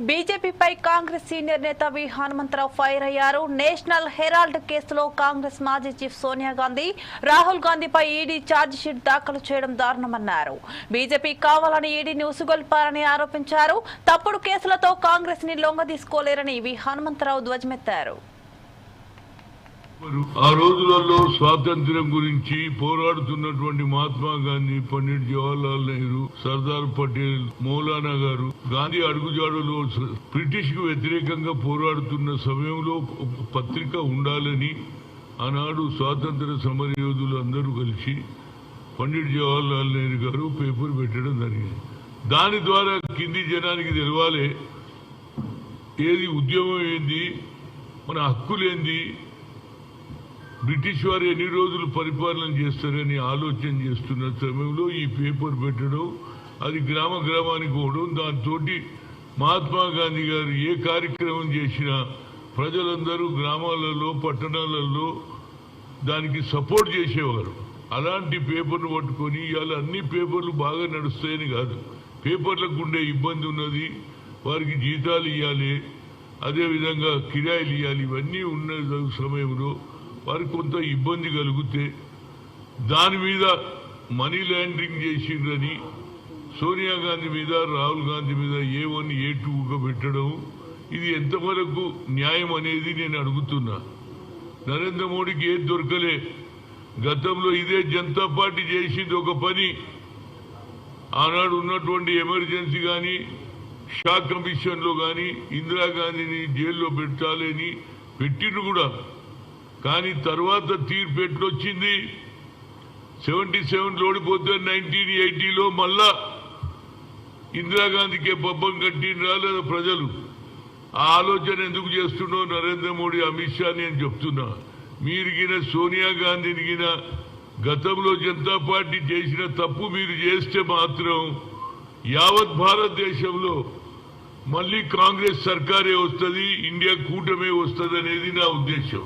బీజేపీపై Congress senior నేత V. Hanumantharao fire అయ్యారు. National Herald కేసులో కాంగ్రెస్ మాజీ చీఫ్ సోనియా గాంధీ రాహుల్ గాంధీపై ఈడీ ఛార్జ్ షీట్ దాఖలు చేయడం దారుణమన్నారు. బీజేపీ కావాలని ఈడీని ఉసుగొల్పారని ఆరోపించారు. తప్పుడు కేసులతో కాంగ్రెస్ని లొంగదీసుకోలేరని వి. హనుమంతరావు ధ్వజమెత్తారు. ఆ రోజులలో స్వాతంత్ర్యం గురించి పోరాడుతున్నటువంటి మహాత్మా గాంధీ పండిట్ జవహర్లాల్ నెహ్రూ సర్దార్ పటేల్ మౌలానా గారు గాంధీ అడుగుజాడులో బ్రిటిష్కు వ్యతిరేకంగా పోరాడుతున్న సమయంలో పత్రిక ఉండాలని ఆనాడు స్వాతంత్ర సమర యోధులు అందరూ కలిసి పండిట్ జవహర్లాల్ నెహ్రూ గారు పేపర్ పెట్టడం జరిగింది. దాని ద్వారా కింది జనానికి తెలవాలి ఏది ఉద్యమం ఏంది మన హక్కులేంది బ్రిటిష్ వారు ఎన్ని రోజులు పరిపాలన చేస్తారని ఆలోచన చేస్తున్న సమయంలో ఈ పేపర్ పెట్టడం అది గ్రామ గ్రామానికి పోవడం దాంతో మహాత్మా గాంధీ గారు ఏ కార్యక్రమం చేసినా ప్రజలందరూ గ్రామాలలో పట్టణాలలో దానికి సపోర్ట్ చేసేవారు. అలాంటి పేపర్ను పట్టుకొని ఇవాళ అన్ని పేపర్లు బాగా నడుస్తాయని కాదు. పేపర్లకు ఉండే ఇబ్బంది ఉన్నది వారికి జీతాలు ఇవ్వాలి అదేవిధంగా కిరాయిలు ఇవ్వాలి ఇవన్నీ ఉన్న సమయంలో వారికి కొంత ఇబ్బంది కలిగితే దాని మీద మనీ లాండరింగ్ చేసిండ్రని సోనియా గాంధీ మీద రాహుల్ గాంధీ మీద ఏ వన్ ఏ టూగా పెట్టడం ఇది ఎంతవరకు న్యాయం అనేది నేను అడుగుతున్నా. నరేంద్ర మోడీకి ఏది దొరకలే. గతంలో ఇదే జనతా పార్టీ చేసింది ఒక పని. ఆనాడు ఉన్నటువంటి ఎమర్జెన్సీ కానీ షాక్ కమిషన్లో కానీ ఇందిరాగాంధీని జైల్లో పెట్టాలని పెట్టిండు కూడా. కానీ తర్వాత తీర్పు ఎట్లొచ్చింది? సెవెంటీ సెవెన్ ఓడిపోతే నైన్టీన్ ఎయిటీలో మళ్ళా ఇందిరాగాంధీకే పబ్బం కట్టినరా లేదా ప్రజలు? ఆ ఆలోచన ఎందుకు చేస్తుండో నరేంద్ర మోడీ అమిత్ షా నేను చెప్తున్నా. మీరు గిన సోనియా గాంధీని గిన గతంలో జనతా పార్టీ చేసిన తప్పు మీరు చేస్తే మాత్రం యావత్ భారతదేశంలో మళ్ళీ కాంగ్రెస్ సర్కారే వస్తుంది ఇండియా కూటమే వస్తుంది అనేది నా ఉద్దేశం.